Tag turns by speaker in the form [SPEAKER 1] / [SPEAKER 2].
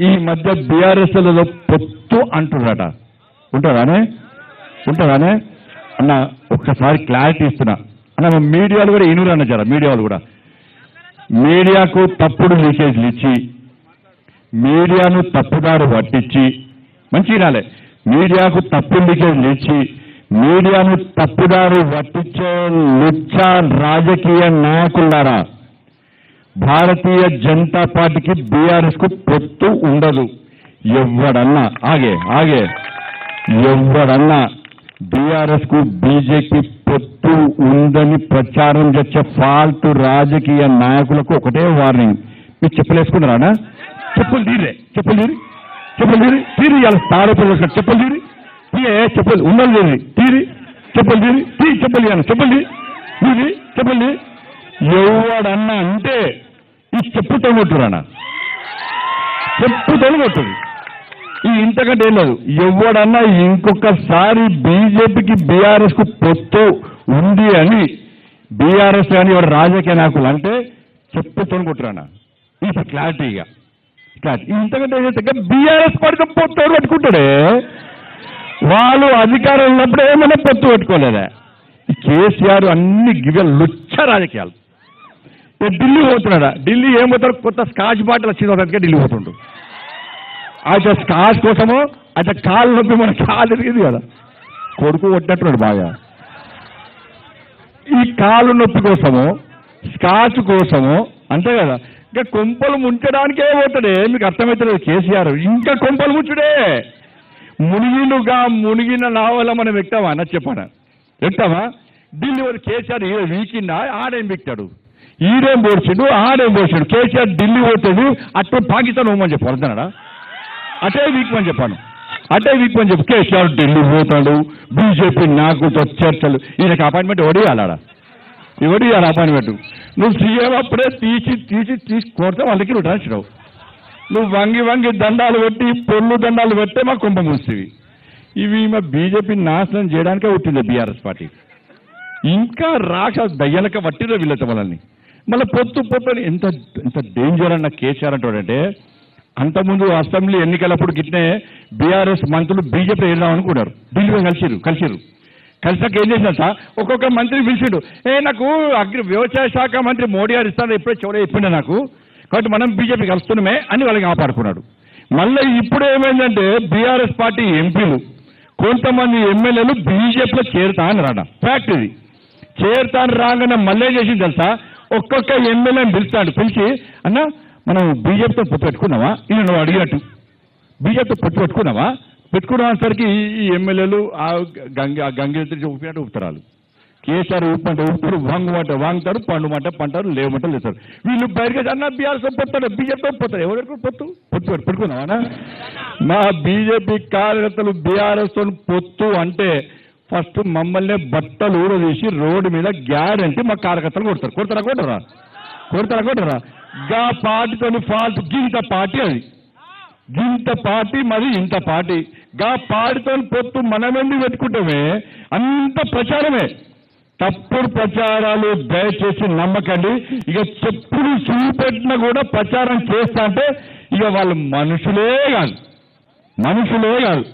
[SPEAKER 1] ఈ మధ్య బీఆర్ఎస్లలో పొత్తు అంటున్నారట. ఉంటారానే? ఉంటారానే? అన్న ఒక్కసారి క్లారిటీ ఇస్తున్నా. అన్న మీడియాలు కూడా ఇనురు అన్న జర మీడియాలు కూడా. మీడియాకు తప్పుడు మెసేజ్లు ఇచ్చి మీడియాను తప్పుదారు పట్టించి మంచి వినాలే. మీడియాకు తప్పు మెసేజ్లు ఇచ్చి మీడియాను తప్పుదారు పట్టించే లుచ్చ రాజకీయ నాయకులారా? భారతీయ జనతా పార్టీకి బీఆర్ఎస్కు పొత్తు ఉండదు. ఎవడన్నా ఆగే ఆగే. ఎవడన్నా బీఆర్ఎస్కు బీజేపీ పొత్తు ఉందని ప్రచారం చేసే ఫాల్తు రాజకీయ నాయకులకు ఒకటే వార్నింగ్. మీరు చెప్పులు వేసుకున్నారా చెప్పులు తీరే చెప్పులు తీరి. చెప్పులు తీరి తీరి ఇవాళ తారపులు చెప్పులు తీరి. చెప్పలు చెప్పులు? ఉన్నది తీరి. తీరి. చెప్పులు తీరి. తీ చెప్పులు ఇవ్వాలి చెప్పులు తీరి. చెప్పులు ఎవడన్నా అంటే ఈ చెప్పుతో కొట్టురానా చెప్పుతో కొట్టుడు ఈ ఇంతకంటే ఏం లేదు. ఎవడన్నా ఇంకొకసారి బీజేపీకి బీఆర్ఎస్కు పొత్తు ఉంది అని బీఆర్ఎస్ కానీ ఎవరు రాజకీయ నాయకులు అంటే చెప్పుతో కొట్టురానా ఇది క్లారిటీగా క్లారిటీ. ఇంతకంటే ఏదైతే బీఆర్ఎస్ పడితే పొత్తు ఎవరు పెట్టుకుంటాడే? వాళ్ళు అధికారం ఉన్నప్పుడు ఏమైనా పొత్తు పెట్టుకోలేదా. కేసీఆర్ అన్ని గివ్య లుచ్చ రాజకీయాలు. ఢిల్లీ పోతున్నాడా? ఢిల్లీ ఏం పోతారు కొత్త స్కాచ్ బాటిల్ వచ్చింది ఒకటి ఢిల్లీ పోతుండు. అయితే స్కాచ్ కోసము అయితే కాలు నొప్పి మన కాలు తిరిగింది కదా. కొడుకు కొట్టినట్టున్నాడు బాగా. ఈ కాలు నొప్పి కోసము స్కాచ్ కోసము అంతే కదా. ఇంకా కొంపలు ముంచడానికే పోతాడే. మీకు అర్థమవుతలేదు కేసీఆర్. ఇంకా కొంపలు ముంచుడే. మునిగినుగా మునిగిన నావల మనం ఎక్కామా? అన్న చెప్పాను? ఎక్కామా? ఢిల్లీ వారు కేసీఆర్ ఈడ వీకిందా? ఆడేం పెట్టాడు ఈడేం పోడ్చిండు ఆడేం పోడ్చిండు కేసీఆర్ ఢిల్లీ పోతుంది అటు పాకిస్తాన్ పోమని చెప్పు అర్థనాడా అటే వీక్మని చెప్పాను. అటే వీక్మని చెప్పు కేసీఆర్ ఢిల్లీ పోతాడు బీజేపీ నాకు చర్చలు. ఈయనకి అపాయింట్మెంట్ ఎవడు ఇవ్వాలా ఎవడు ఇవ్వాలి అపాయింట్మెంట్ నువ్వు సీఎం అప్పుడే తీసి తీసి తీసి కోరితే వాళ్ళకి నువ్వు రాసిరావు నువ్వు వంగి వంగి దండాలు పెట్టి పొల్లు దండాలు పెట్టే మా కుంభం వస్తుంది ఇవి మా బీజేపీ నాశనం చేయడానికే పుట్టింది బీఆర్ఎస్ పార్టీ. ఇంకా రాక దయ్యలక పట్టిరో వీళ్ళతో వాళ్ళని. మళ్ళీ పొత్తు పొత్తు ఎంత ఎంత డేంజర్ అన్న కేసీఆర్ అంటాడంటే అంతకుముందు అసెంబ్లీ ఎన్నికలప్పుడు గిట్నే బీఆర్ఎస్ మంత్రులు బీజేపీ వెళ్దాం అనుకున్నారు. ఢిల్లీ కలిసిరు కలిసిరు కలిసాక ఏం చేసినట్ట? సార్ ఒక్కొక్క మంత్రి పిలిచిండు ఏ నాకు అగ్రి వ్యవసాయ శాఖ మంత్రి మోడీ గారు ఇస్తాను ఎప్పుడే చివరి చెప్పిండే నాకు. కాబట్టి మనం బీజేపీ కలుస్తున్నామే అని వాళ్ళకి కాపాడుకున్నాడు మళ్ళీ ఇప్పుడు ఏమైందంటే బీఆర్ఎస్ పార్టీ ఎంపీలు కొంతమంది ఎమ్మెల్యేలు బీజేపీలో చేరుతా అని రాడ ఫ్యాక్ట్ ఇది. చేరుతాను రాగానే మళ్ళీ చేసింది తెలుసా? ఒక్కొక్క ఎమ్మెల్యేని పిలుస్తాడు. పిలిచి అన్న మనం బీజేపీతో పొత్తు పెట్టుకున్నావా ఈయన నువ్వు అడిగినట్టు బీజేపీతో పొత్తు పెట్టుకున్నావా? పెట్టుకునేసరికి ఈ ఎమ్మెల్యేలు ఆ గంగ గంగేత్రి ఊపినట్టు ఊపుతారు కేసీఆర్ ఊపంటే ఊపుతారు వాంగుమంటే వాంగుతారు పండుమంట పంటారు లేవమంట లేస్తారు. వీళ్ళు బయటకు అన్న బీఆర్ఎస్ పోతారు బీజేపీతో పొత్తారు. ఎవరు పొత్తు? పొత్తు పెట్టు- పెట్టుకున్నావా మా బీజేపీ కార్యకర్తలు బీఆర్ఎస్ పొత్తు అంటే ఫస్ట్ మమ్మల్ని బట్టలు ఊడదీసి రోడ్డు మీద గ్యారంటీ మా కార్యకర్తలు కొడతారు. కొడతారా కొట్టరా? కొడతారా కొట్టరా? గా పార్టీతోని ఫాల్ట్ గింత పార్టీ అది. గింత పార్టీ మరి ఇంత పార్టీ. గా పార్టీతో పొత్తు మనమెండి పెట్టుకుంటామే అంత ప్రచారమే. తప్పుడు ప్రచారాలు దయచేసి నమ్మకండి. ఇక చెప్పులు చూపెట్టినా కూడా ప్రచారం చేస్తా అంటే ఇక వాళ్ళు మనుషులే కాదు. మనుషులే కాదు.